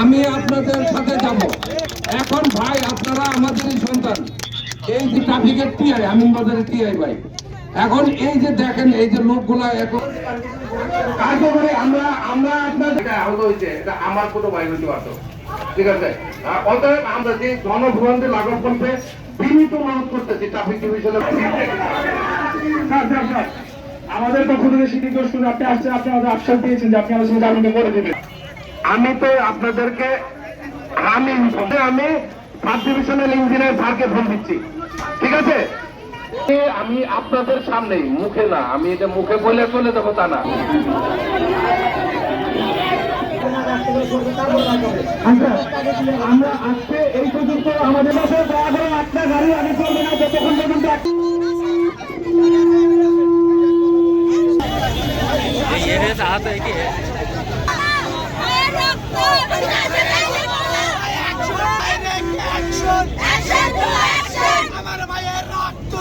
আমি আপনাদের সাথে যাব। এখন ভাই আপনারা আমাদেরই সন্তান। এই যে ট্রাফিকের টিআই আমিন বাজারের টিআই ভাই। এখন এই যে দেখেন এই যে লোকগুলা এখন কার্যকরী আমরা আমরা আপনাদের আহত হয়েছে এটা আমার কোনো ভাই হইতে পারতো। ঠিক আছে? অতএব আমরা যে জনভ্রমণে লাঘব করতে বিনীত অনুরোধ করতেছি ট্রাফিক ডিভিশনের আমাদের পক্ষ থেকে সিটি দর্শন আপনি আসছেন আপনি আমাদের আশ্বাস দিয়েছেন যে আপনি আমাদের সঙ্গে আনন্দ করে দেবেন। আমি তো আপনাদেরকে আমি আমি সাব ডিভিশনাল ইঞ্জিনিয়ার স্যারকে ফোন দিচ্ছি। ঠিক আছে? আমি আপনাদের সামনেই মুখে না আমি এটা মুখে বলে চলে দেবো তা না। আচ্ছা আমরা আজকে এই পর্যন্ত আমাদের পাশে দয়া করে একটা গাড়ি আগে চলবে না যতক্ষণ পর্যন্ত এক- আমার মায়ের রক্ত।